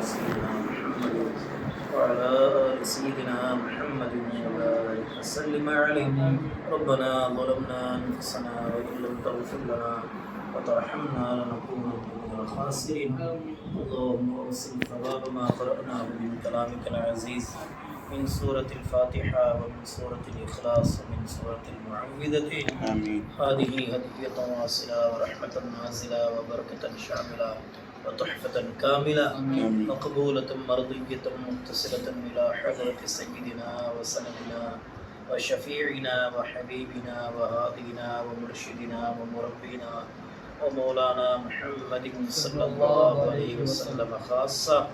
سيدنا محمد وعلى آل سيدنا محمد وبارك وسلم عليه. ربنا ظلمنا أنفسنا وإن لم تغفر لنا وترحمنا لنكونن من الخاسرين. اللهم أوصل ثواب ما قرأناه من كلامك العزيز من سورة الفاتحة ومن سورة الإخلاص ومن سورة المعوذتين آمين. هذه هدية واصلة ورحمة نازلة وبركة شاملة. وتحفة كاملة. مقبولة مرضية متصلة إلى حضرة سيدنا وسندنا وشفيعنا وحبيبنا وهادينا ومرشدنا ومربينا ومولانا محمد صلى الله عليه وسلم خاصة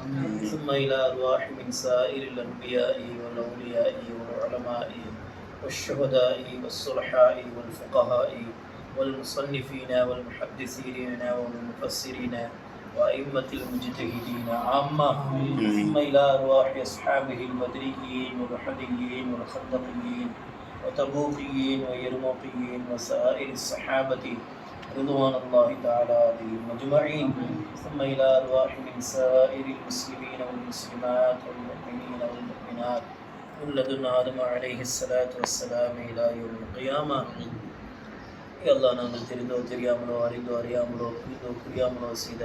ثم إلى أرواح من سائر الأنبياء والأولياء والعلماء والشهداء والصلحاء والفقهاء والمصنفين والمحدثين والمفسرين وأئمة المجتهدين. عامة ثم إلى أرواح أصحابه المدريين والحديين والخندقيين وتبوكيين ويرموقيين وسائر الصحابة رضوان الله تعالى عليهم أجمعين. ثم إلى أرواح من سائر المسلمين والمسلمات والمؤمنين والمؤمنات. ولدنا آدم عليه الصلاة والسلام إلى يوم القيامة. ಎಲ್ಲ ನಾನು تريدو ತಿಳಿಯಾಮಲೋ ಅರಿದೋ ಅರಿಯಾಮಲೋ تريدو ಕುರಿಯಾಮಲೋ ت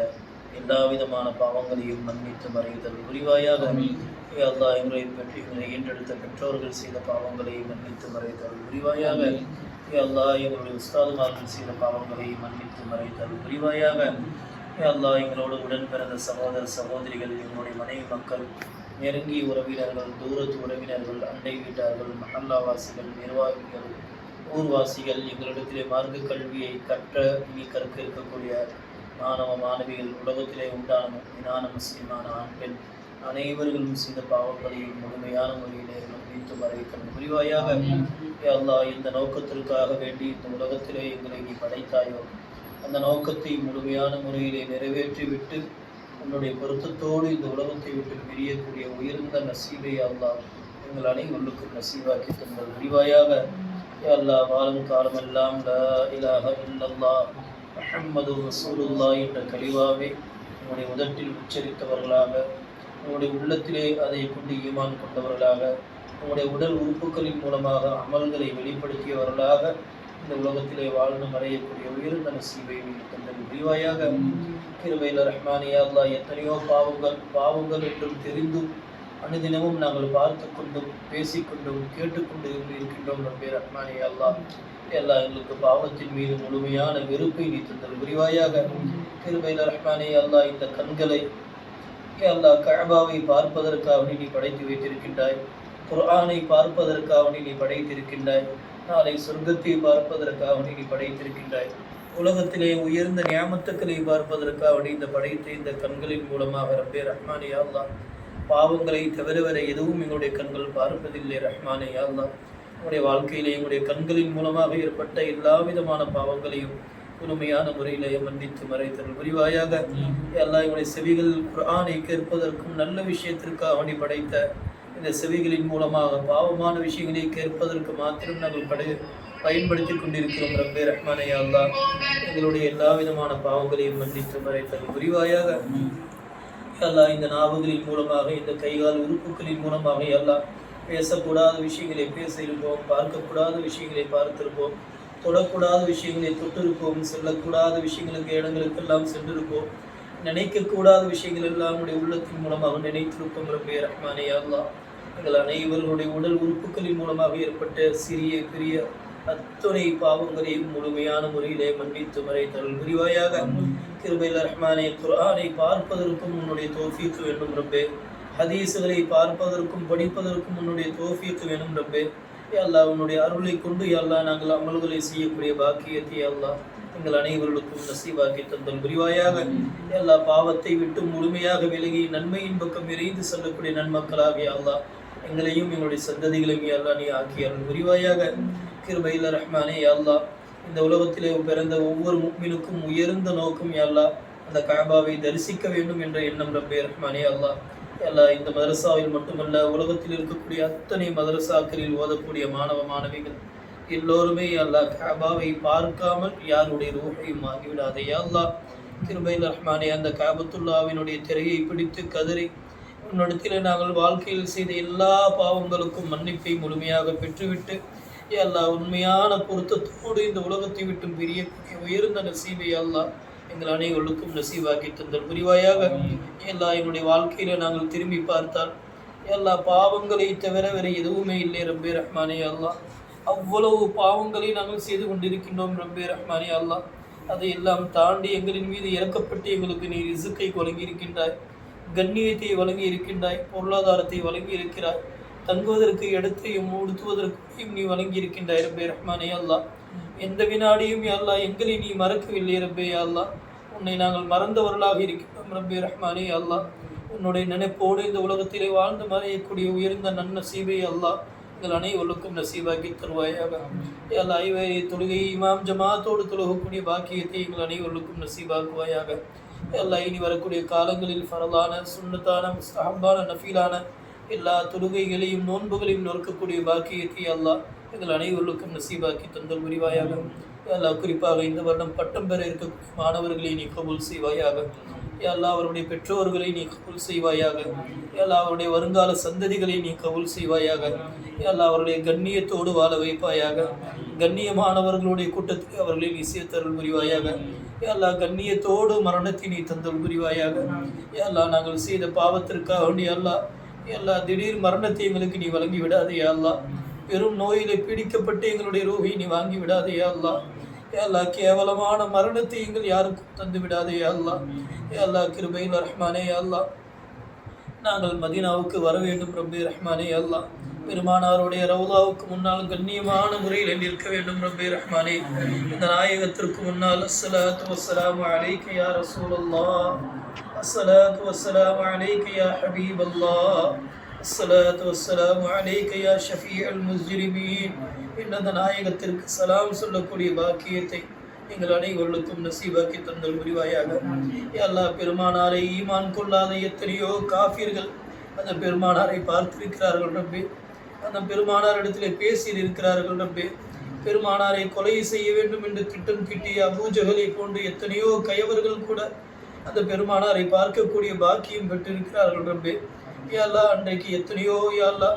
எல்லா விதமான பாவங்களையும் மன்னித்து மறைதல் புரிவாயாக அல்லா எங்களை பெற்று எங்களை ஈன்றெடுத்த பெற்றோர்கள் செய்த பாவங்களை மன்னித்து மறைதல் புரிவாயாக அல்லாஹ் எங்களுடைய உஸ்தாதுமார்கள் செய்த பாவங்களை மன்னித்து மறைதல் புரிவாயாக அல்லாஹ் எங்களோடு உடன் பிறந்த சகோதர சகோதரிகள் எங்களுடைய மனைவி மக்கள் நெருங்கிய உறவினர்கள் தூரத்து உறவினர்கள் அண்டை வீட்டார்கள் மஹல்லாவாசிகள் நிர்வாகிகள் ஊர்வாசிகள் எங்களிடத்திலே மார்க்க கல்வியை கற்ற இனி கற்க இருக்கக்கூடிய மாணவ மாணவிகள் உலகத்திலே உண்டான முக்மினான முஸ்லிமான ஆண் பெண் அனைவர்களும் செய்த பாவங்களை முழுமையான முறையிலே மன்னித்து மறைத்தல் புரிவாயாக? யா அல்லாஹ் இந்த நோக்கத்திற்காக வேண்டி இந்த உலகத்திலே எங்களை நீ படைத்தாயோ? அந்த நோக்கத்தை முழுமையான முறையிலே நிறைவேற்றிவிட்டு உன்னுடைய பொருத்தத்தோடு இந்த உலகத்தை விட்டு பிரியக்கூடிய உயர்ந்த நசீபை அல்லாஹ் எங்கள் அனைவருக்கும் நசீவாக்கி தந்தல் புரிவாயாக? யா அல்லாஹ் வாழும் காலமெல்லாம் லா இலாஹ இல்லல்லாஹ் முஹம்மது மசூலுல்லா என்ற கலிவாவை உன்னுடைய உதட்டில் உச்சரித்தவர்களாக உன்னுடைய உள்ளத்திலே அதை கொண்டு ஈமான் கொண்டவர்களாக உன்னுடைய உடல் உறுப்புகளின் மூலமாக அமல்களை வெளிப்படுத்தியவர்களாக இந்த உலகத்திலே வாழ்ந்து மறையக்கூடிய உயர்ந்த நசீபை நீ தந்தது. புரிவாயாக கிருபையில் ரஹ்மானியா எத்தனையோ பாவங்கள் பாவங்கள் என்றும் தெரிந்தும் அனுதினமும் நாங்கள் பார்த்து கொண்டும் பேசிக்கொண்டும் கேட்டுக்கொண்டு இருக்கின்றோம் ரப்பே ரஹ்மானியா அல்லாஹ். எல்லா எங்களுக்கு பாவத்தின் மீது முழுமையான வெறுப்பை நீ தந்தது விரிவாயாக திருமையில் ரஹ்மானே அல்லாஹ் இந்த கண்களை அல்லா அல்லாஹ் கஅபாவை பார்ப்பதற்காக நீ படைத்து வைத்திருக்கின்றாய். குர்ஆனை பார்ப்பதற்காக நீ படைத்திருக்கின்றாய். நாளை சொர்க்கத்தை பார்ப்பதற்காக நீ படைத்திருக்கின்றாய். உலகத்திலே உயர்ந்த நியாமத்துக்களை பார்ப்பதற்காக இந்த படைத்த இந்த கண்களின் மூலமாக ரப்பே ரஹ்மானே யா அல்லாஹ். பாவங்களை தவிர வேற எதுவும் எங்களுடைய கண்கள் பார்ப்பதில்லை ரஹ்மானே யா அல்லாஹ். உங்களுடைய வாழ்க்கையிலே எங்களுடைய கண்களின் மூலமாக ஏற்பட்ட எல்லா விதமான பாவங்களையும் முழுமையான முறையிலே மன்னித்து மறைத்தல் புரிவாயாக. எல்லாம் எங்களுடைய செவிகள் குர்ஆனை கேட்பதற்கும் நல்ல விஷயத்திற்காக அவனை படைத்த இந்த செவிகளின் மூலமாக பாவமான விஷயங்களை கேட்பதற்கு மாத்திரம் நாங்கள் படை பயன்படுத்தி கொண்டிருக்கிறோம் ரப்பே ரஹ்மானே யா அல்லாஹ். எங்களுடைய எல்லா விதமான பாவங்களையும் மன்னித்து மறைத்தல் புரிவாயாக. அல்லா இந்த நாவுகளின் மூலமாக இந்த கைகால் உறுப்புகளின் மூலமாக எல்லாம் பேசக்கூடாத விஷயங்களை பேசியிருப்போம் பார்க்கக்கூடாத விஷயங்களை பார்த்திருப்போம் தொடக்கூடாத விஷயங்களை தொட்டிருப்போம் செல்லக்கூடாத விஷயங்களுக்கு இடங்களுக்கெல்லாம் சென்றிருப்போம். நினைக்கக்கூடாத விஷயங்கள் எல்லாம் உடைய உள்ளத்தின் மூலமாக நினைத்திருப்போம் ரப்பே ரஹ்மானே அல்லா எங்கள் அனைவர்களுடைய உடல் உறுப்புகளின் மூலமாக ஏற்பட்ட சிறிய பெரிய அத்துணை பாவங்களையும் முழுமையான முறையிலே மன்னித்து மறைத்தல் புரிவாயாக. கிருபையில் ரஹ்மானே குர்ஆனை பார்ப்பதற்கும் உன்னுடைய தோஃபீக்கு வேண்டும் ரப்பே. ஹதீஸுகளை பார்ப்பதற்கும் படிப்பதற்கும் உன்னுடைய தோஃபீக்கு வேண்டும் ரப்பே. அல்லா உன்னுடைய அருளை கொண்டு எல்லா நாங்கள் அமல்களை செய்யக்கூடிய பாக்கியத்தை யா எங்கள் அனைவர்களுக்கும் நசீவாக்கி தந்தல் புரிவாயாக. எல்லா பாவத்தை விட்டு முழுமையாக விலகி நன்மையின் பக்கம் விரைந்து செல்லக்கூடிய நன்மக்களாக யா எங்களையும் எங்களுடைய சந்ததிகளையும் அல்லா நீ ஆக்கிய அருள் புரிவாயாக. கிருபையில் ரஹ்மானே யா இந்த உலகத்திலே பிறந்த ஒவ்வொரு முக்மினுக்கும் உயர்ந்த நோக்கம் அல்லா அல்லாஹ். அந்த காபாவை தரிசிக்க வேண்டும் என்ற எண்ணம் ரப்பே ரஹ்மானே அல்லா அல்லாஹ் அல்லாஹ் இந்த மதரசாவில் மட்டுமல்ல உலகத்தில் இருக்கக்கூடிய அத்தனை மதரசாக்களில் ஓதக்கூடிய மாணவ மாணவிகள் எல்லோருமே அல்லா காபாவை பார்க்காமல் யாருடைய ரூபையும் ஆகிவிடாதே அல்லா திருபையில் ரஹ்மானே அந்த காபத்துல்லாவினுடைய திரையை பிடித்து கதறி உன்னிடத்தில் நாங்கள் வாழ்க்கையில் செய்த எல்லா பாவங்களுக்கும் மன்னிப்பை முழுமையாக பெற்றுவிட்டு எல்லா உண்மையான பொருத்தத்தோடு இந்த உலகத்தை விட்டு பிரியக்கூடிய உயர்ந்த நசீபை அல்லா எங்கள் அனைவர்களுக்கும் நசீவாக்கி தந்தல். புரிவாயாக? எல்லா எங்களுடைய வாழ்க்கையில நாங்கள் திரும்பி பார்த்தால் எல்லா பாவங்களை தவிர வேற எதுவுமே இல்லை ரப்பே ரஹ்மானே அல்லா அவ்வளவு பாவங்களை நாங்கள் செய்து கொண்டிருக்கின்றோம் ரப்பே ரஹ்மானே அல்லா அதை எல்லாம் தாண்டி எங்களின் மீது இறக்கப்பட்டு எங்களுக்கு நீ இசுக்கை வழங்கி இருக்கின்றாய் கண்ணியத்தை வழங்கி இருக்கின்றாய் பொருளாதாரத்தை வழங்கி இருக்கிறாய் தங்குவதற்கு இடத்தையும் உடுத்துவதற்கும் நீ வழங்கி இருக்கின்றாய் ரப்பே ரஹ்மானே அல்லா எந்த வினாடியும் அல்லா எங்களை நீ மறக்கவில்லை ரப்பே அல்லா உன்னை நாங்கள் மறந்தவர்களாக இருக்கின்றோம் ரப்பே ரஹ்மானே அல்லா உன்னுடைய நினைப்போடு இந்த உலகத்திலே வாழ்ந்து மறையக்கூடிய உயர்ந்த நன்னசீவை அல்லா எங்கள் அனைவருக்கும் நசீவாக்கி தருவாயாக. எல்லா ஐவரை தொழுகை இமாம் ஜமாத்தோடு தொழுகக்கூடிய பாக்கியத்தை எங்கள் அனைவருக்கும் நசீபாக்குவாயாக. எல்லா இனி வரக்கூடிய காலங்களில் ஃபரலான சுண்ணத்தான முஸ்தஹப்பான நஃபீலான எல்லா தொழுகைகளையும் நோன்புகளையும் நொறுக்கக்கூடிய பாக்கியத்தை அல்லாஹ் எங்கள் அனைவருக்கும் நசீபாக்கி தந்தல் புரிவாயாக. எல்லா குறிப்பாக இந்த வருடம் பட்டம் பெற இருக்கக்கூடிய மாணவர்களை நீ கபூல் செய்வாயாக. எல்லா அவருடைய பெற்றோர்களை நீ கபூல் செய்வாயாக. எல்லா அவருடைய வருங்கால சந்ததிகளை நீ கபூல் செய்வாயாக. எல்லா அவருடைய கண்ணியத்தோடு வாழ வைப்பாயாக. கண்ணியமானவர்களுடைய கூட்டத்தில் அவர்களை நீ சேர்த்தருள் புரிவாயாக எல்லா கண்ணியத்தோடு மரணத்தை நீ தந்தல் புரிவாயாக. எல்லா நாங்கள் செய்த பாவத்திற்காக வேண்டிய எல்லா எல்லா திடீர் மரணத்தை எங்களுக்கு நீ வழங்கி விடாதே அல்லா. பெரும் நோயிலே பீடிக்கப்பட்டு எங்களுடைய ரூஹை நீ வாங்கி விடாதே அல்லா. எல்லா கேவலமான மரணத்தை எங்கள் யாருக்கும் தந்து விடாதே அல்லா. எல்லா கிருபையில் ரஹ்மானே அல்லா. நாங்கள் மதீனாவுக்கு வர வேண்டும் ரப்பே ரஹ்மானே அல்லா. பெருமானாருடைய ரவுலாவுக்கு முன்னால் கண்ணியமான முறையில் நிற்க வேண்டும் ரப்பே ரஹ்மானே. இந்த நாயகத்திற்கு முன்னால் அஸ்ஸலாத்து வஸ்ஸலாமு அலைக்க யா ரசூலல்லாஹ். الصلاة والسلام عليك يا حبيب الله. الصلاة والسلام عليك يا شفيع المجرمين. இந்த நாயகத்திற்கு சலாம் சொல்லக்கூடிய பாக்கியத்தை எங்கள் அனைவர்களுக்கும் நசீபாக்கி தந்தல் புரிவாயாக. எல்லா பெருமானாரை ஈமான் கொள்ளாத எத்தனையோ காஃபியர்கள் அந்த பெருமானாரை பார்த்திருக்கிறார்கள் ரப்பே. அந்த பெருமானார் இடத்திலே பேசி இருக்கிறார்கள் ரப்பே. பெருமானாரை கொலை செய்ய வேண்டும் என்று திட்டம் கிட்டிய அபூஜகலை போன்று எத்தனையோ கயவர்கள் கூட அந்த பெருமானாரை பார்க்கக்கூடிய பாக்கியம் பெற்றிருக்கிறார்கள் ரப்பே. யாழ்லா அன்றைக்கு எத்தனையோ யாழ்லா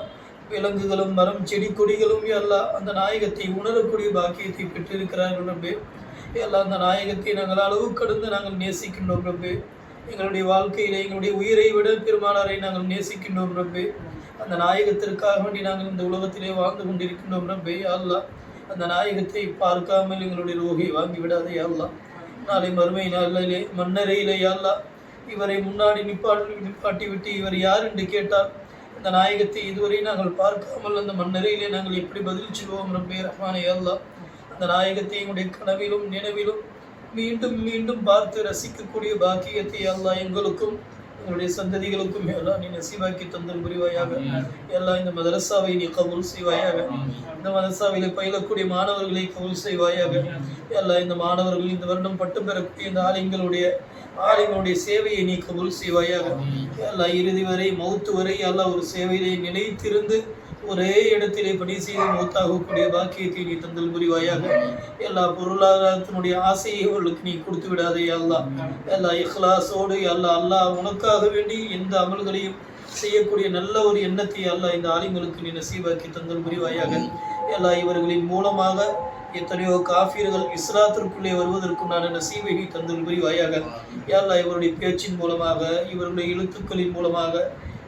விலங்குகளும் மரம் செடி கொடிகளும் யாழ்லா அந்த நாயகத்தை உணரக்கூடிய பாக்கியத்தை பெற்றிருக்கிறார்கள் ரப்பே. எல்லாம் அந்த நாயகத்தை நாங்கள் அளவு கடந்து நாங்கள் நேசிக்கின்றோம் ரப்பே. எங்களுடைய வாழ்க்கையில் எங்களுடைய உயிரை விட பெருமானாரை நாங்கள் நேசிக்கின்றோம் ரப்பே. அந்த நாயகத்திற்காக வேண்டி நாங்கள் இந்த உலகத்திலே வாழ்ந்து கொண்டிருக்கின்றோம் ரப்பே. அல்லா அந்த நாயகத்தை பார்க்காமல் எங்களுடைய ரோகை வாங்கி விடாதே அல்லா நாளை மறுமை நாளிலே மன்னரையிலே அல்லா. இவரை முன்னாடி நிப்பாட்டி நிப்பாட்டி விட்டு இவர் யார் என்று கேட்டால் இந்த நாயகத்தை இதுவரை நாங்கள் பார்க்காமல் அந்த மன்னரையிலே நாங்கள் எப்படி பதில் சொல்வோம் ரப்பே ரஹ்மானே அல்லா. அந்த நாயகத்தை எங்களுடைய கனவிலும் நினைவிலும் மீண்டும் மீண்டும் பார்த்து ரசிக்கக்கூடிய பாக்கியத்தை அல்லா எங்களுக்கும் எங்களுடைய சந்ததிகளுக்கும் எல்லாம் நீ நசீவாக்கி தந்தல் புரிவாயாக. எல்லாம் இந்த மதரசாவை நீ கபூல் செய்வாயாக. இந்த மதரசாவில பயிலக்கூடிய மாணவர்களை கபூல் செய்வாயாக. எல்லாம் இந்த மாணவர்கள் இந்த வருடம் பட்டு பெறக்கூடிய இந்த ஆலயங்களுடைய ஆலயங்களுடைய சேவையை நீ கபூல் செய்வாயாக. எல்லாம் இறுதி வரை மௌத்து வரை எல்லாம் ஒரு சேவையிலே நிலைத்திருந்து ஒரே இடத்திலே பணி செய்து மூத்தாகக்கூடிய பாக்கியத்தை நீ தந்தல் புரிவாயாக. எல்லா பொருளாதாரத்தினுடைய ஆசையை அவர்களுக்கு நீ கொடுத்து விடாதே அல்லா எல்லா இஹ்லாசோடு அல்லா அல்லாஹ் உனக்காக வேண்டி எந்த அமல்களையும் செய்யக்கூடிய நல்ல ஒரு எண்ணத்தை அல்லா இந்த ஆலிங்களுக்கு நீ நசீபாக்கி தந்தல் புரிவாயாக. எல்லா இவர்களின் மூலமாக எத்தனையோ காஃபியர்கள் இஸ்லாத்திற்குள்ளே வருவதற்குண்டான நசீவை நீ தந்தல் புரிவாயாக. எல்லா இவருடைய பேச்சின் மூலமாக இவருடைய எழுத்துக்களின் மூலமாக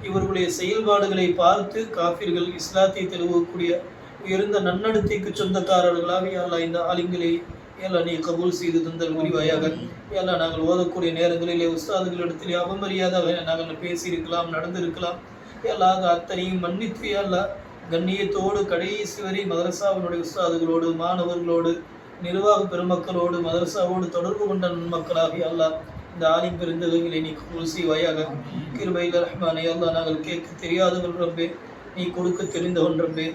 இவர்களுடைய செயல்பாடுகளை பார்த்து காஃபிர்கள் இஸ்லாத்தை தெளிவக்கூடிய உயர்ந்த நன்னடத்தைக்கு சொந்தக்காரர்களாக அல்லா இந்த ஆலிங்களை எல்லாம் நீ கபூல் செய்து தந்தல் முடிவாயாக ஏலா நாங்கள் ஓதக்கூடிய நேரங்களிலே உஸ்தாதுகளிடத்திலே அவமரியாதாக நாங்கள் பேசியிருக்கலாம் நடந்திருக்கலாம். எல்லாம் அத்தனையும் மன்னித்து எல்லாம் கண்ணியத்தோடு கடைசி வரை மதரசாவினுடைய உஸ்தாதுகளோடு மாணவர்களோடு நிர்வாக பெருமக்களோடு மதரசாவோடு தொடர்பு கொண்ட நன்மக்களாக அல்லாஹ் இந்த ஆலிம் நீ கபூல் கிருபையில் ரஹ்மானே அல்லா நாங்கள் கேட்க தெரியாதவன் ரப்பே. நீ கொடுக்க தெரிந்தவன் ரப்பே.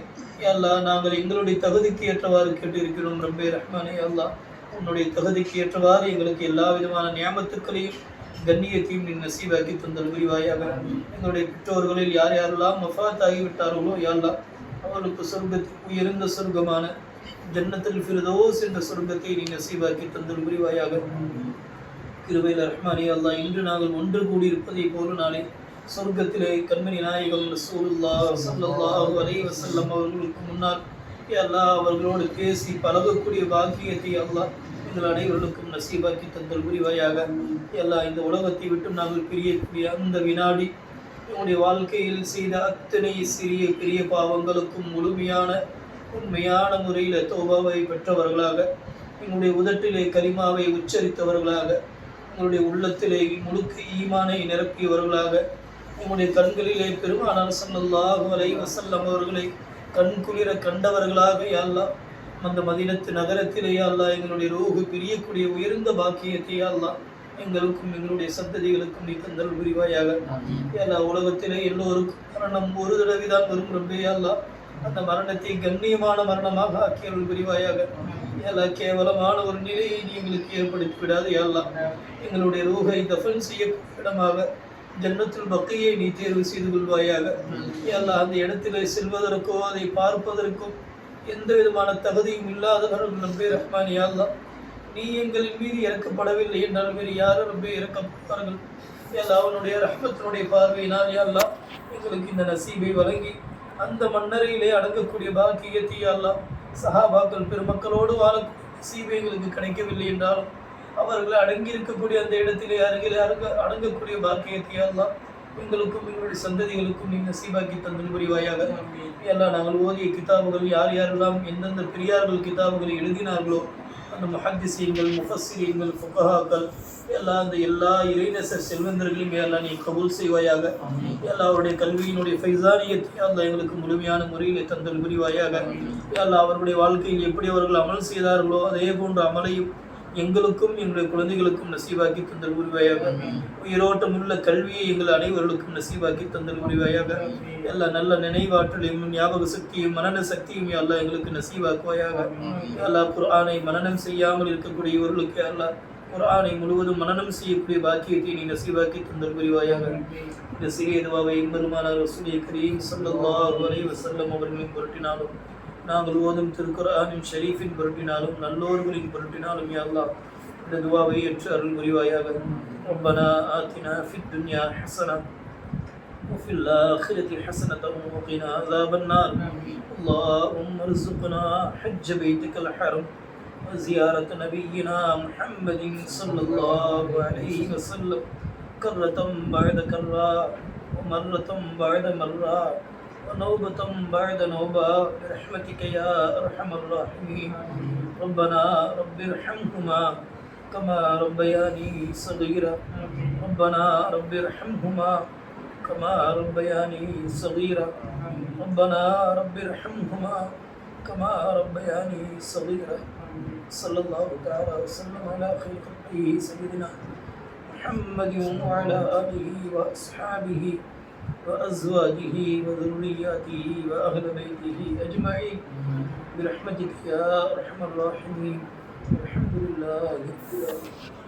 அல்லா நாங்கள் எங்களுடைய தகுதிக்கு ஏற்றவாறு கேட்டிருக்கிறோம் ரப்பே. ரஹ்மானே அல்லா உன்னுடைய தகுதிக்கு ஏற்றவாறு எங்களுக்கு எல்லா விதமான நியமத்துக்களையும் கண்ணியத்தையும் நீ நசீவாக்கி தந்தல் புரிவாயாக. எங்களுடைய பெற்றோர்களில் யார் யாரெல்லாம் மஃபாத் ஆகிவிட்டார்களோ யாரெல்லாம் அவர்களுக்கு சொர்க்கத்தில் உயர்ந்த சொர்க்கமான ஜன்னத்தில் ஃபிரதோஸ் என்ற சொர்க்கத்தை நீ நசீவாக்கி தந்தல் புரிவாயாக. கிருபையில் ரஹ்மானி அல்லாஹ் இன்று நாங்கள் ஒன்று கூடியிருப்பதை போல நாளே சொர்க்கத்திலே கண்மணி நாயகம் ரசூலுல்லா ஸல்லல்லாஹு அவர்களுக்கு முன்னால் அல்லா அவர்களோடு பேசி பழகக்கூடிய பாக்கியத்தை அல்லாஹ் எங்கள் அனைவர்களுக்கும் நசீபாக்கி தந்தல் புரிவாயாக. எல்லா இந்த உலகத்தை விட்டு நாங்கள் பிரியக்கூடிய அந்த வினாடி என்னுடைய வாழ்க்கையில் செய்த அத்தனை சிறிய பெரிய பாவங்களுக்கும் முழுமையான உண்மையான முறையில் தோபாவை பெற்றவர்களாக என்னுடைய உதட்டிலே கரிமாவை உச்சரித்தவர்களாக எங்களுடைய உள்ளத்திலே முழுக்க ஈமானை நிரப்பியவர்களாக உங்களுடைய கண்களிலே பெருமானார் ஸல்லல்லாஹு அலைஹி வஸல்லம் அவர்களை கண்குளிர கண்டவர்களாக யா அல்லாஹ் அந்த மதினத்து நகரத்திலே யா அல்லாஹ் எங்களுடைய ரோகு பிரியக்கூடிய உயர்ந்த பாக்கியத்தை யா அல்லாஹ் எங்களுக்கும் எங்களுடைய சந்ததிகளுக்கும் நீ தந்தல் புரிவாயாக. அல்லாஹ் உலகத்திலே எல்லோருக்கும் மரணம் ஒரு தடவை தான் வரும் ரப்பே யா அல்லாஹ் அந்த மரணத்தை கண்ணியமான மரணமாக ஆக்கியவர்கள் புரிவாயாக. யா கேவலமான ஒரு நிலையை நீ எங்களுக்கு ஏற்படுத்தி விடாது எல்லாம் எங்களுடைய ரூகை தஃபன் செய்யக்கூடிய இடமாக ஜன்னத்தில் பக்கையை நீ தேர்வு செய்து கொள்வாயாக. எல்லாம் அந்த இடத்திலே செல்வதற்கோ அதை பார்ப்பதற்கும் எந்த விதமான தகுதியும் இல்லாதவர்கள் நம்பி ரஹ்மான் யாழ்லாம் நீ எங்களின் மீது இறக்கப்படவில்லை என்றால் வேறு யாரும் ரொம்ப இறக்கப்படுவார்கள். எல்லா அவனுடைய ரஹ்மத்தினுடைய பார்வையினால் யா எங்களுக்கு இந்த நசீபை வழங்கி அந்த மன்னரையிலே அடங்கக்கூடிய பாக்கியத்தை யா சஹாபாக்கள் பெருமக்களோடு வாழக்கூடிய நசீபை எங்களுக்கு கிடைக்கவில்லை என்றாலும் அவர்கள் அடங்கி இருக்கக்கூடிய அந்த இடத்திலே அருகில் அடங்க அடங்கக்கூடிய பாக்கியத்தை அல்லாஹ் எங்களுக்கும் எங்களுடைய சந்ததிகளுக்கும் நீ நசீபாக்கி தந்தல் புரிவாயாக. எல்லாம் நாங்கள் ஓதிய கிதாபுகள் யார் யாரெல்லாம் எந்தெந்த பெரியார்கள் கிதாபுகளை எழுதினார்களோ அந்த முஹத்திசீன்கள் முஃபஸ்ஸிரீன்கள் ஃபுகஹாக்கள் எல்லா அந்த எல்லா இறைநசர் செல்வந்தர்களையும் எல்லாம் நீ கபூல் செய்வாயாக. எல்லாருடைய கல்வியினுடைய ஃபைசானியத்தை அல்லா எங்களுக்கு முழுமையான முறையில் தந்தல் புரிவாயாக. எல்லா அவர்களுடைய வாழ்க்கையில் எப்படி அவர்கள் அமல் செய்தார்களோ அதே போன்ற அமலையும் எங்களுக்கும் எங்களுடைய குழந்தைகளுக்கும் நசீவாக்கி தந்தல் புரிவாயாக உயிரோட்டம் உள்ள கல்வியை எங்கள் அனைவர்களுக்கும் நசீவாக்கி தந்தல் புரிவாயாக எல்லா நல்ல நினைவாற்றலையும் ஞாபக சக்தியும் மனன சக்தியும் அல்லா எங்களுக்கு நசீவாக்குவாயாக. அல்லா குர்ஆனை மனனம் செய்யாமல் இருக்கக்கூடிய இவர்களுக்கு அல்லா குர்ஆனை முழுவதும் மனனம் செய்யக்கூடிய பாக்கியத்தை நீ நசீவாக்கி தந்தல் புரிவாயாக. இந்த சிறிய துவாவை எம்பெருமானார் ரசூலை கரீம் ஸல்லல்லாஹு அலைஹி வஸல்லம் அவர்களின் பொருட்டினாலும் நாங்கள் ஓதும் திருக்குர்ஆனின் ஷரீஃபின் பொருட்டினாலும் நல்லோர்களின் பொருட்டினாலும் யா அல்லாஹ் இந்த துவாவை ஏற்று அருள் புரிவாயாக ربنا آتنا في الدنيا حسنة وفي الآخرة حسنة وقنا عذاب النار اللهم ارزقنا حج بيتك الحرم وزيارة نبينا محمد صلى الله عليه وسلم كرة بعد كرة ومرة بعد مرة ونوبة بعد نوبة برحمتك يا أرحم الراحمين. ربنا رب ارحمهما كما ربياني صغيرا. ربنا رب ارحمهما كما ربياني صغيرا. ربنا رب ارحمهما كما ربياني صغيرا. صلى الله تعالى وسلم على خير خلقه سيدنا محمد وعلى آله وأصحابه وأزواجه وذرياته وأهل بيته أجمعين. برحمتك يا أرحم الراحمين. الحمد لله رب العالمين.